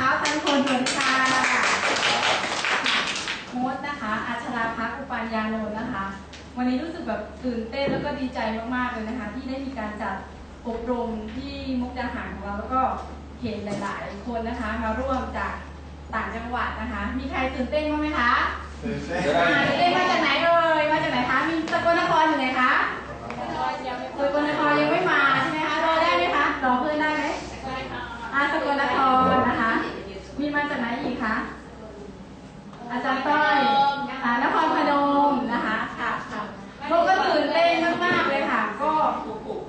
ท้าทั้งคนเหมือนค่ะมดนะคะอัชราพักอุปัญญาโนนท์นะคะ วันนี้รู้สึกแบบตื่นเต้นแล้วก็ดีใจมากๆเลยนะคะ ที่ได้มีการจัดอบรมที่มุกดาหารของเราแล้วก็เห็นหลายๆ คนนะคะ มาร่วมจากต่างจังหวัดนะคะ มีใครตื่นเต้นบ้างไหมคะตื่นเต้นอ่าตื่นเต้นมาจากไหนเอ่ยมาจากไหนคะมีสกลนครอยู่ไหนคะสกลนครยังไม่มาใช่ไหมคะรอได้ไหมคะรอเพื่อนได้ไหมอ่าสกลนครนะคะ มีมาจากไหนอีกคะ อาจารย์ต้อยอ่านครพนมนะคะค่ะค่ะโลกก็ตื่นเต้นมากๆเลยค่ะ ก็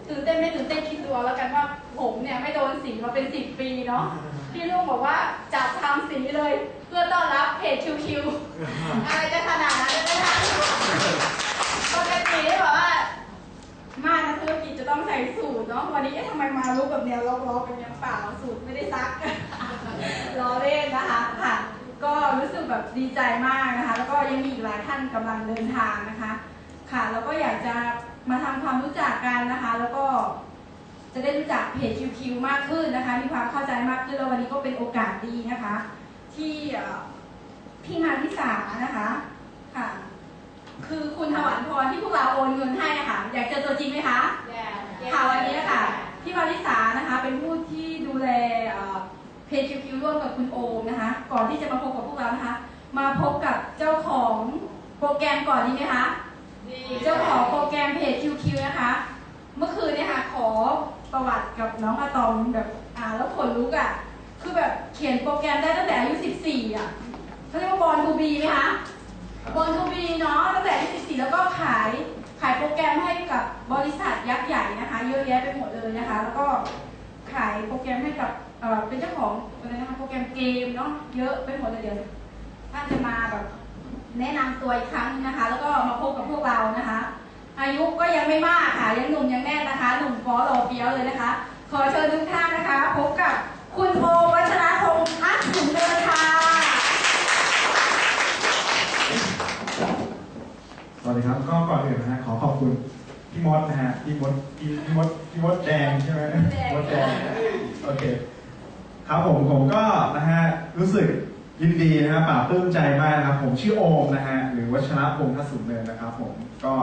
ตื่นเต้นไม่ตื่นเต้นคิดดูเอาแล้วกันว่าผมเนี่ยไม่โดนสีมาเป็นสิบปีเนาะพี่ลุงบอกว่าจับทำสีเลย เพื่อต้อนรับเพจคิวๆอะไรจะขนาดนั้นเลยนะคะปกติได้บอกว่ามานักธุรกิจจะต้องใส่สูทเนาะวันนี้เอ๊ะทำไมมาลุกแบบแนวล็อกๆเป็นยังเปล่าสูทไม่ได้ซัก ล้อเล่นนะคะค่ะ ก็รู้สึกแบบดีใจมากนะคะ แล้วก็ยังมีอีกหลายท่านกำลังเดินทางนะคะ ค่ะแล้วก็อยากจะมาทำความรู้จักกันนะคะ แล้วก็ จะได้รู้จักเพจคิวมากขึ้นนะคะ มีความเข้าใจมากขึ้นแล้ววันนี้ก็เป็นโอกาสดีนะคะ ที่พี่มาริสานะคะค่ะ คือคุณถวันพรที่พวกเราโอนเงินให้อะค่ะอยากเจอตัวจริงไหมคะวันนี้ค่ะพี่มาริสานะคะเป็นผู้ที่ดูแลเอ่อ เพจคิวร่วมกับคุณโอมนะคะ ก่อนที่จะมาพบกับพวกเรานะคะ มาพบกับเจ้าของโปรแกรมก่อนดีไหมคะดีเจ้าของโปรแกรมเพจคิวนะคะ เมื่อคืนเนี่ยค่ะขอประวัติกับน้องอะตอมแบบอ่านแล้วขนลุกอะ คือแบบเขียนโปรแกรมได้ตั้งแต่อายุ 14 อะเขาเรียกว่าบอลทูบีไหมคะบอลทูบีเนาะตั้งแต่อายุ 14 แล้วก็ขายขายโปรแกรมให้กับบริษัทยักษ์ใหญ่นะคะ เยอะแยะไปหมดเลยนะคะ แล้วก็ขายโปรแกรมให้กับ เอ่อเป็นเจ้าของอะไรนะคะโปรแกรมเกมเนาะเยอะไปหมดเลยเดี๋ยวท่านจะมาแบบแนะนำตัวอีกครั้งนึงนะคะ แล้วก็มาพบกับพวกเรานะคะ อายุก็ยังไม่มากค่ะยังหนุ่มยังแน่นนะคะหนุ่มฟอหล่อเฟี้ยวเลยนะคะ ขอเชิญทุกท่านนะคะ พบกับคุณโอวัชรพงษ์อัศถุงเดินค่ะสวัสดีครับก็ก่อนอื่นนะฮะขอขอบคุณพี่มดนะฮะพี่มดพี่พี่มดพี่มดแดงใช่ไหมมดแดงโอเค ครับผมผมก็นะฮะรู้สึกยินดีนะฮะปลาบปลื้มใจมากนะครับ ผมชื่อโอมนะฮะหรือวัชระพงษ์ทัศสุนเนินนะครับผมก็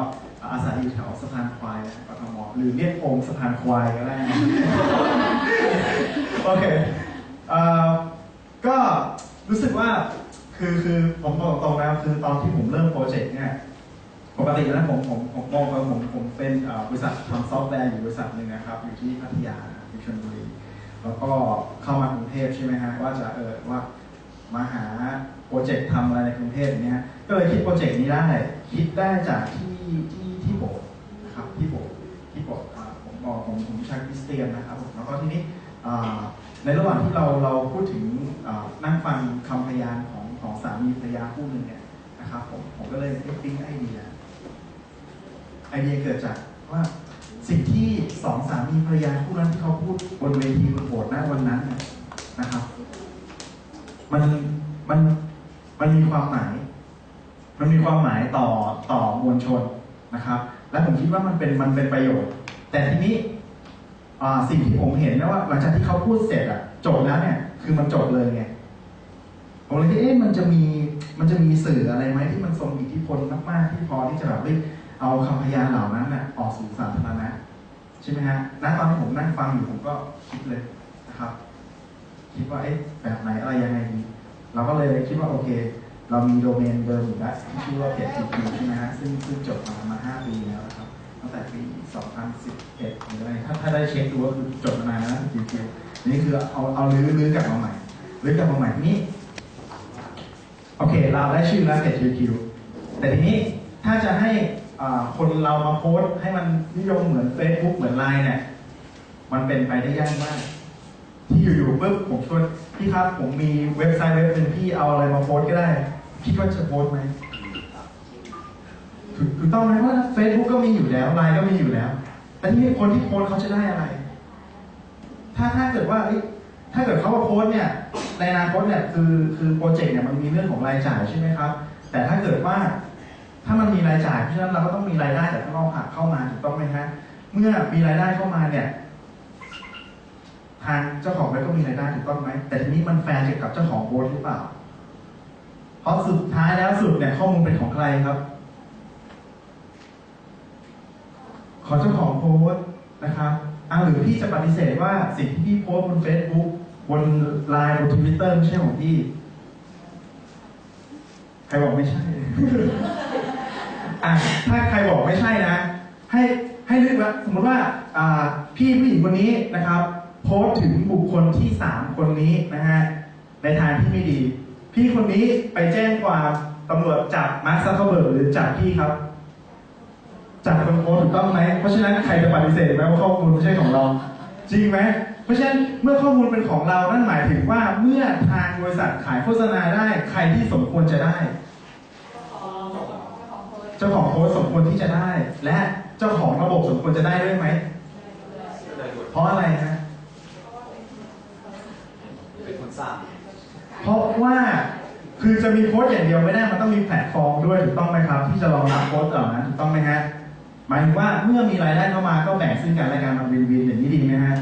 อาศัยอยู่แถวสะพานควายนะกทมหรือเรียกโอมสะพานควายก็ได้นะโอเคเอ่อก็รู้สึกว่าคือคือผมบอกตรงๆนะคือตอนที่ผมเริ่มโปรเจกต์เนี่ยปกติแล้วผมผมผมมองว่าผมผมเป็นเอ่อบริษัททำซอฟต์แวร์อยู่บริษัทหนึ่งนะครับ อยู่ที่พัทยาที่ชลบุรี แล้วก็เข้ามากรุงเทพใช่ไหมฮะว่าจะเออว่ามาหาโปรเจกต์ทำอะไรในกรุงเทพเนี้ยก็เลยคิดโปรเจกต์นี้ได้คิดได้จากที่ที่ที่โบสถ์นะครับที่โบสถ์ที่โบสถ์ผมบอกผมผมใช้คริสเตียนนะครับแล้วก็ทีนี้ในระหว่างที่เราเราพูดถึงนั่งฟังคำพยานของของสามีภรรยาคู่หนึ่งเนี่ยนะครับผมผมก็เลยปิ๊งไอเดียไอเดียเกิดจากว่าสิ่งที่ สองสามีภรรยาคู่นั้นที่เขาพูดบนเวทีบนโบสถ์ณวันนั้นนะครับ มันมันมันมีความหมาย มันมีความหมายต่อต่อมวลชนนะครับ และผมคิดว่ามันเป็นมันเป็นประโยชน์ แต่ทีนี้สิ่งที่ผมเห็นนะว่า หลังจากที่เขาพูดเสร็จอะจบแล้วเนี่ย คือมันจบเลยไงผมเลยคิดเอ๊ะมันจะมีมันจะมีสื่ออะไรไหมที่มันทรงอิทธิพลมากๆที่พอที่จะแบบเฮ้เอาคำพยานเหล่านั้นน่ะออกสู่สาธารณะ ช่ไหมฮะณตอนที่ผมนั่งฟังอยู่ผมก็คิดเลยนะครับ คิดว่าเอ๊ะแบบไหนอะไรยังไงดี เราก็เลยคิดว่าโอเค เรามีโดเมนเดิมอยู่แล้วที่ชื่อว่าเพจทีพีใช่ไหมฮะซึ่งซึ่งจบมามาห้าปีแล้วนะครับ ตั้งแต่ปี 2011หรืออะไรถ้าถ้าได้เช็คดูก็คือจบมานานแล้วทีพีนี่คือเอาเอาลื้อลื้อกลับมาใหม่ลื้อกลับมาใหม่นี้ โอเค เราได้ชื่อแล้วเพจคิวแต่ทีนี้ถ้าจะให้ คนเรามาโพสต์ให้มันนิยมเหมือน Facebook เหมือนไลน์เนี่ย มันเป็นไปได้ยากมาก ที่อยู่ๆปุ๊บผมชวนพี่ครับ ผมมีเว็บไซต์เว็บหนึ่งพี่เอาอะไรมาโพสต์ก็ได้คิดว่าจะโพสต์ไหมถูกต้องไหมว่า Facebook ก็มีอยู่แล้วไลน์ก็มีอยู่แล้วแต่ที่คนที่โพสต์เขาจะได้อะไร ถ้าถ้าเกิดว่าถ้าเกิดเขามาโพสต์เนี่ย ในอนาคตเนี่ยคือคือโปรเจกต์เนี่ยมันมีเรื่องของรายจ่ายใช่ไหมครับ แต่ถ้าเกิดว่า ถ้ามันมีรายจ่ายเพราะฉะนั้นเราก็ต้องมีรายได้จากข้างนอกหักเข้ามาถูกต้องไหมฮะเมื่อมีรายได้เข้ามาเนี่ย ทางเจ้าของเว็บก็มีรายได้ถูกต้องไหมแต่ทีนี้มันแฟร์กับเจ้าของโพสหรือเปล่า เพราะสุดท้ายแล้วสุดเนี่ยข้อมูลเป็นของใครครับ ขอเจ้าของโพสนะครับอ่าหรือพี่จะปฏิเสธว่าสิ่งที่พี่โพสบน Facebook บนไลน์บนทวิตเตอร์ไม่ใช่ของพี่ ใครบอกไม่ใช่ อะถ้าใครบอกไม่ใช่นะ ให้ให้นึกว่าสมมติว่าอ่าพี่ผู้หญิงคนนี้นะครับ โพสต์ถึงบุคคลที่สามคนนี้นะฮะในทางที่ไม่ดี พี่คนนี้ไปแจ้งความตำรวจจับมาร์คซักเคอร์เบิร์กหรือจับพี่ครับจับคนโพสต์ถูกต้องไหมเพราะฉะนั้นใครจะปฏิเสธไหมว่าข้อมูลไม่ใช่ของเรา จริงไหมเพราะฉะนั้นเมื่อข้อมูลเป็นของเรานั่นหมายถึงว่าเมื่อทางบริษัทขายโฆษณาได้ใครที่สมควรจะได้ เจ้าของโพสต์สมควรที่จะได้ และเจ้าของระบบสมควรจะได้ด้วยไหม เพราะอะไรฮะเป็นคนสร้างเพราะว่าคือจะมีโพสต์อย่างเดียวไม่ได้มันต้องมีแพลตฟอร์มด้วยถูกต้องไหมครับ ที่จะรองรับโพสต์เหล่านั้นถูกต้องไหมฮะหมายถึงว่าเมื่อมีรายได้เข้ามาก็แบ่งซึ่งกันและกันมันวินวินอย่างนี้ดีไหมฮะ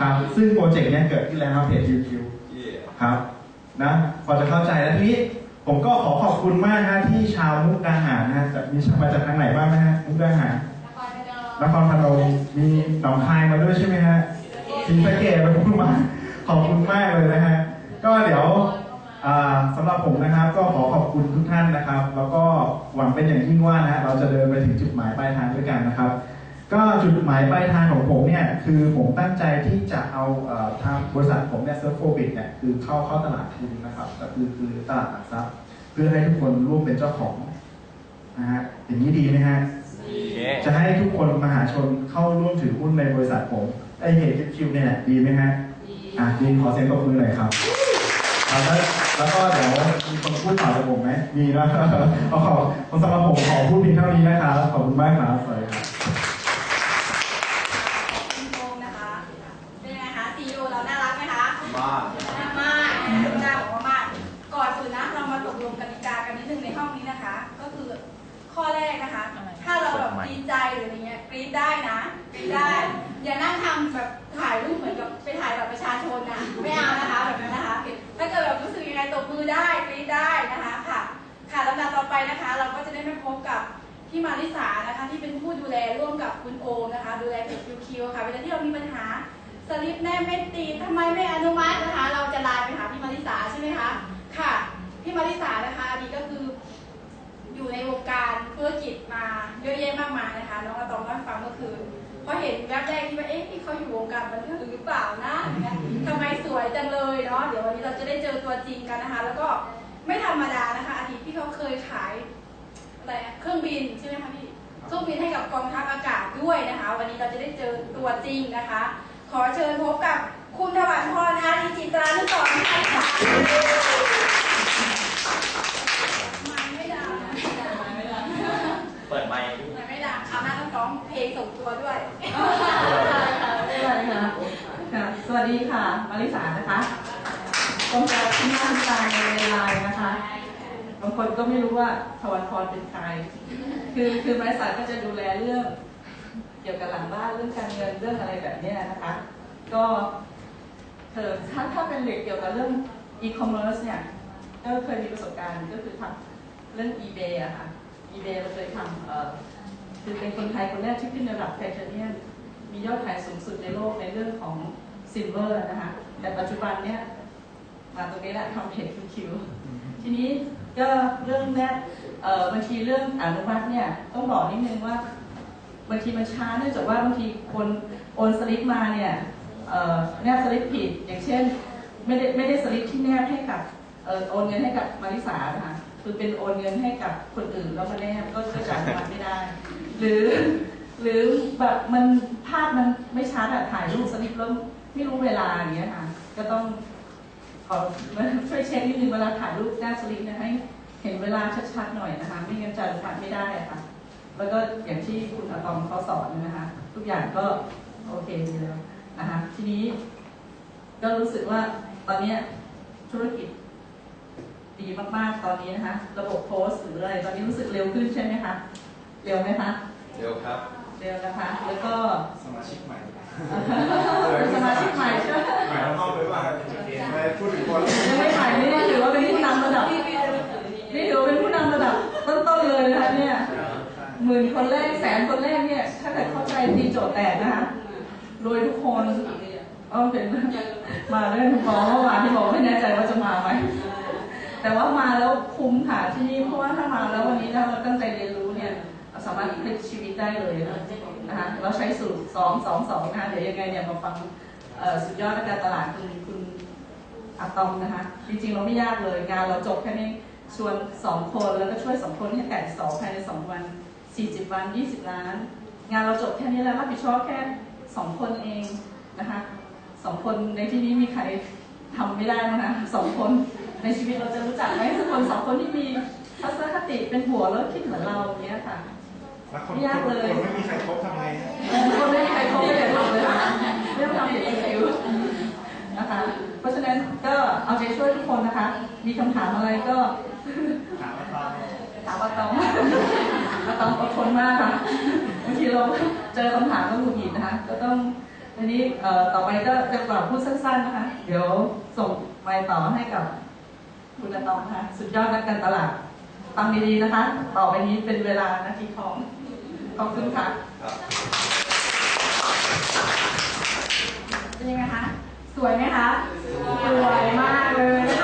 ครับ ซึ่งโปรเจกต์เนี้ยเกิดขึ้นแล้วครับเพจ YouTube เย่ครับนะพอจะเข้าใจแล้วทีนี้ ผมก็ขอขอบคุณมากนะที่ชาวมุกดาหารนะจะมีชาวมาจากทางไหนบ้างนะฮะมุกดาหารนครพนมมีหนองคายมาด้วยใช่ไหมฮะศรีสะเกษขอบคุณมาขอบคุณมากเลยนะฮะก็เดี๋ยวอ่าสำหรับผมนะครับ ก็ขอขอบคุณทุกท่านนะครับ แล้วก็หวังเป็นอย่างยิ่งว่านะเราจะเดินไปถึงจุดหมายปลายทางด้วยกันนะครับ ก็จุดหมายปลายทางของผมเนี่ยคือผมตั้งใจที่จะเอาเอ่อทางบริษัทผมเนี่ยเซิร์ฟโฟบิทเนี่ยคือเข้าเข้าตลาดทุนนะครับก็คือคือตลาดหลักทรัพย์ เพื่อให้ทุกคนร่วมเป็นเจ้าของนะฮะอย่างนี้ดีไหมฮะเย่จะให้ทุกคนมหาชนเข้าร่วมถือหุ้นในบริษัทผมไอเหตุคิวเนี่ยดีไหมฮะอะดีขอเสียงตบมือหน่อยครับแล้วก็แล้วก็เดี๋ยวมีคนพูดต่อจากผมไหมมีนะเอาขอสำหรับผมขอพูดเพียงเท่านี้นะครับขอบคุณมากครับสวัสดีครับ คุณโอมนะคะ เป็นไงคะซีอเราน่ารักไหมคะ มากน่ามากน่าบอกว่ามากก่อนอื่นนะเรามาตกลงกติกากันนิดนึงในห้องนี้นะคะ ก็คือข้อแรกนะคะ ถ้าเราแบบดีใจหรืออะไรเงี้ยกรี๊ดได้นะกรี๊ดได้ อย่านั่งทำแบบถ่ายรูปเหมือนกับไปถ่ายแบบประชาชนนะไม่เอานะคะแบบนั้นนะคะ ถ้าเกิดแบบรู้สึกยังไงตบมือได้กรี๊ดได้นะคะค่ะ ค่ะลำดับต่อไปนะคะ เราก็จะได้มาพบกับพี่มาริสานะคะที่เป็นผู้ดูแลร่วมกับคุณโอมนะคะ ดูแลเพจคิวคิวค่ะเวลาที่เรามีปัญหา สลิปแนบไม่ตีทำไมไม่อนุมัตินะคะ เราจะไลน์ไปหาพี่มาริสาใช่ไหมคะ ค่ะ พี่มาริสานะคะอดีตก็คือ อยู่ในวงการธุรกิจมาเยอะแยะมากมายนะคะน้องอาตอมเล่าให้ฟังก็คือพอเห็นแวบแรกที่ว่าเอ๊ะที่เขาอยู่วงการบันเทิงหรือเปล่านะทำไมสวยจังเลยเนาะเดี๋ยววันนี้เราจะได้เจอตัวจริงกันนะคะ แล้วก็ไม่ธรรมดานะคะอดีตที่เขาเคยขายอะไรเครื่องบินใช่ไหมคะพี่เครื่องบินให้กับกองทัพอากาศด้วยนะคะ วันนี้เราจะได้เจอตัวจริงนะคะ ขอเชิญพบกับคุณถวันพรอารีจิตรานุสรณ์ค่ะไม่ไม่ดังนะไม่ดังเปิดไมค์ไม่ไดังเอาหน้าต้องร้องเพลงส่งตัวด้วยค่ะสวัสดีค่ะ มาริสานะคะกองการที่นั่งตามในไลน์นะคะบางคนก็ไม่รู้ว่าทวันพรเป็นใคร คือคือมาริสาก็จะดูแลเรื่อง กี่ยวกับหลังบ้านเรื่องการเงินเรื่องอะไรแบบเนี้ยนะคะ ก็เธอถ้าถ้าเป็นเด็กเกี่ยวกับเรื่องอีคอมเมิร์ซเนี่ยก็เคยมีประสบการณ์ก็คือทำเรื่อง eBay อะค่ะ eBay เราเคยทำเอ่อคือเป็นคนไทยคนแรกที่ขึ้นระดับไทเทเนียมมียอดขายสูงสุดในโลกในเรื่องของซิลเวอร์นะคะแต่ปัจจุบันเนี้ยมาตรงนี้แหละทำเพจคิวๆทีนี้ก็เรื่องเนี้ยเอ่อบางทีเรื่องอนุมัติเนี่ยต้องบอกนิดนึงว่า บางทีมันช้าเนื่องจากว่าบางทีคนโอนสลิปมาเนี่ยแนบสลิปผิด อย่างเช่น ไม่ได้ไม่ได้สลิปที่แนบให้กับเอ่อโอนเงินให้กับมาริสานะคะคือเป็นโอนเงินให้กับคนอื่นแล้วมาแนบก็ก็จะอนุมัติไม่ได้ หรือหรือแบบมันภาพมันไม่ชัดอะถ่ายรูปสลิปแล้วไม่รู้เวลาอย่างเงี้ยค่ะก็ต้องขอช่วยเช็คนิดนึงเวลาถ่ายรูปหน้าสลิปเนะให้เห็นเวลาชัดๆหน่อยนะคะไม่งั้นจะอนุมัติไม่ได้อะค่ะ แล้วก็อย่างที่คุณอะตอมเขาสอนนะคะทุกอย่างก็โอเคดีแล้วนะคะทีนี้ ก็รู้สึกว่าตอนนี้ธุรกิจดีมากๆตอนนี้นะคะ ระบบโพสหรืออะไรตอนนี้รู้สึกเร็วขึ้นใช่ไหมคะเร็วไหมคะเร็วครับเร็วนะคะ แล้วก็สมาชิกใหม่สมาชิกใหม่ใช่ไหมใหม่เข้าไปว่าพูดถึงคนยังไม่ใหม่นี่ถือว่าเป็นผู้นำระดับนี่ถือว่าเป็นผู้นำระดับต้นๆเลยนะคะเนี่ย หมื่นคนแรกแสนคนแรกเนี่ย ถ้าเกิดเข้าใจตีโจทย์แตกนะคะรวยทุกคนเออเป็นมาเรื่องบอกเมื่อวานที่บอกไม่แน่ใจว่าจะมาไหมแต่ว่ามาแล้วคุ้มค่ะที่นี่เพราะว่าถ้ามาแล้ววันนี้ถ้าเราตั้งใจเรียนรู้เนี่ยเราสามารถพลิกชีวิตได้เลยนะคะเราใช้สูตรสองสองสองนะคะเดี๋ยวยังไงเนี่ยมาฟังสุดยอดในการตลาดคุณคุณอะตอมนะคะ จริงๆเราไม่ยากเลยงานเราจบแค่นี้ชวนสองคนแล้วก็ช่วยสองคนให้แตกสองภายในสองวัน สี่สิบวันยี่สิบล้าน งานเราจบแค่นี้แล้วรับผิดชอบแค่สองคนเองนะคะสองคนในที่นี้มีใครทำไม่ได้มั้งคะสองคนในชีวิตเราจะรู้จักไหมสักคนสองคนที่มีทัศนคติเป็นหัวแล้วคิดเหมือนเราอย่างเงี้ยค่ะแล้วคนไม่ยากเลยคนไม่มีใครคบทำไงฮะคนไม่มีใครเขาไม่ได้ทำเลยค่ะไม่ต้องทำเด็กคิวนะคะเพราะฉะนั้นก็เอาใจช่วยทุกคนนะคะ มีคำถามอะไรก็ ถามมาตอนถามว่าต้อง ว่าต้องอดทนมากค่ะบางทีเราเจอคำถามก็หงุดหงิดนะคะ ก็ต้องทีนี้ต่อไปก็จะกล่าวพูดสั้นๆนะคะ เดี๋ยวส่งไปต่อให้กับคุณอาตอมนะคะสุดยอดนักการตลาดฟังดีๆนะคะ ต่อไปนี้เป็นเวลานาทีทอง ขอบคุณค่ะเป็นยังไงคะ สวยไหมคะ สวยมากเลย